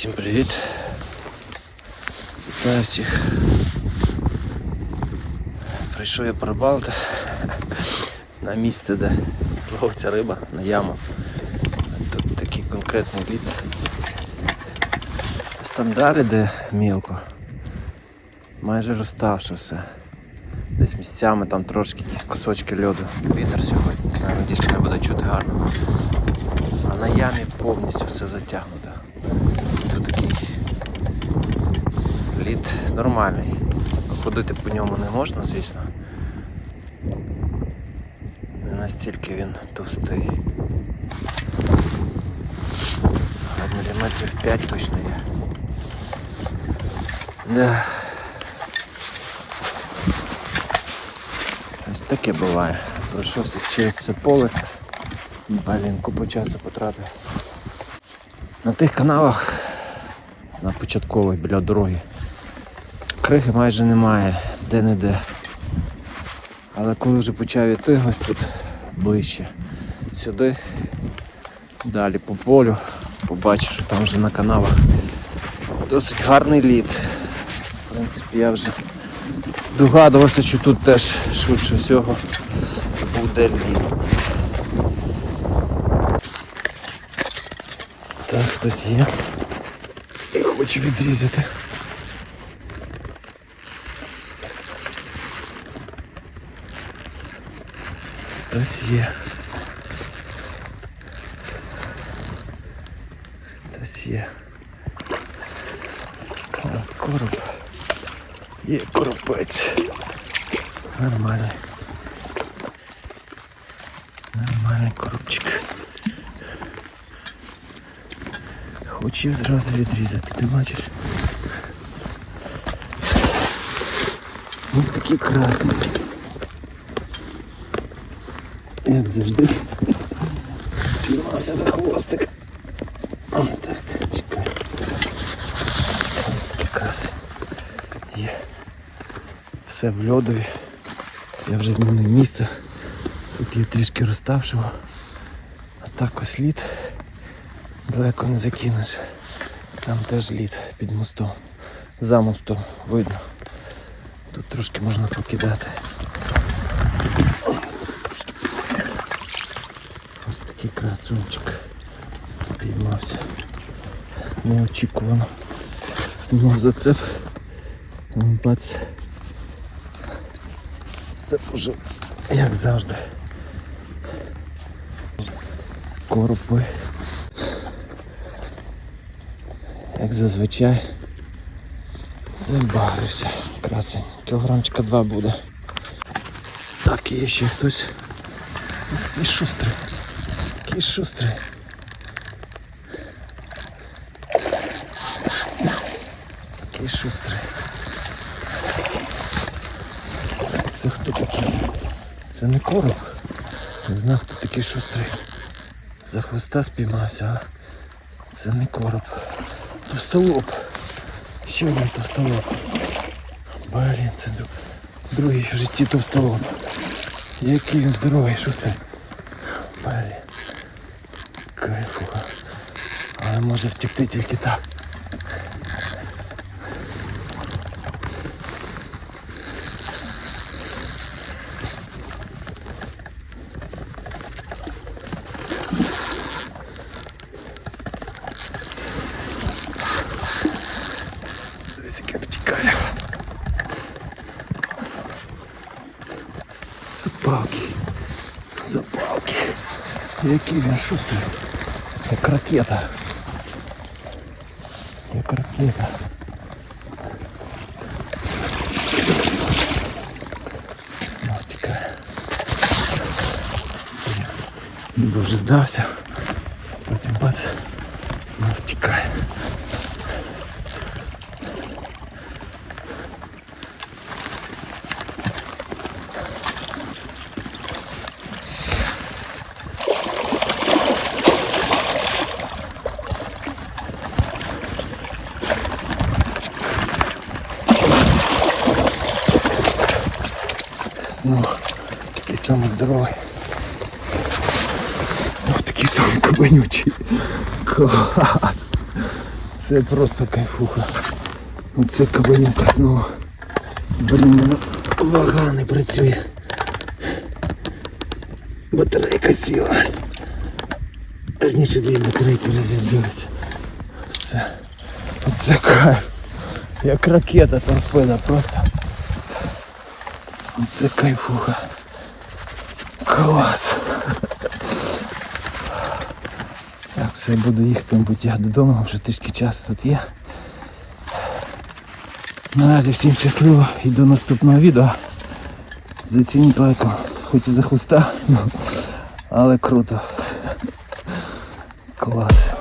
Всім привіт. Вітаю всіх. Прийшов я порибалити на місце, де ловиться риба, на яму. Тут такий конкретний лід. Ось де мілко. Майже розставши все. Десь місцями там трошки якісь кусочки льоду. Вітер сьогодні. Надіюсь, мене буде чути гарно. А на ямі повністю все затягнуто. Тут такий лід нормальний. Ходити по ньому не можна, звісно. Не настільки він товстий. А Міліметрів 5 точно є. Да. Ось таке буває. Пройшовся через це поле. Блін, купу часу потратив. На тих каналах, на початкових біля дороги, криги майже немає, де-не-де. Але коли вже почав іти ось тут ближче сюди, далі по полю, побачив, що там вже на каналах досить гарний лід. В принципі, я вже здогадувався, що тут теж швидше всього буде лід. Так, хтось є. Хоче відрізати. Хтось є. Хтось є. Так, короб. Є коропець. Нормальний. Нормальний коробчик. Хотів зразу відрізати, ти бачиш? Ось такі краси. Як завжди. Тримався за хвостик. Так, чекай. Ось такі краси. Є. Все в льодові. Я вже змінив місце. Тут є трішки розставшого. А так ось лід. Далеко не закинеш. Там теж лід під мостом. За мостом видно. Тут трошки можна покидати. Ось такий красунчик. Спіймався. Неочікувано. Мав зацеп. Ну, Бац. Це вже як завжди. Коропи. Як зазвичай. Забагрився. Красень. Кілограмчика два буде. Так, є ще хтось. Який шустрий. Який шустрий. Який шустрий. Це хто такий? Це не короб. Не знав, хто такий шустрий. За хвоста спіймався, а це не короб. Товстолоб. Ще один товстолоб. Блін, це друг- другий в житті товстолоб. Який він здоровий, шустрий. Блін. Кайфуха. Але може втекти тільки так. Запалки. Запалки. Який він шустрий. Як ракета. Як ракета. Ніби вже здався. Потім бац. Знов тікає. Знов такий самий здоровий. Знов такий самий кабанючий. Клас. Це просто кайфуха. Оце кабанюка знову. Блін, мене вага не працює. Батарейка сіла. Верніше дві батарейки розіб'ються. Все. Оце кайф. Як ракета торпеда просто. Оце кайфуха. Клас. Так, все буду їхати, мабуть, я додому, вже трішки часу тут є. Наразі всім щасливо і до наступного відео. Зацініть лайком, хоч і за хуста, але круто. Клас.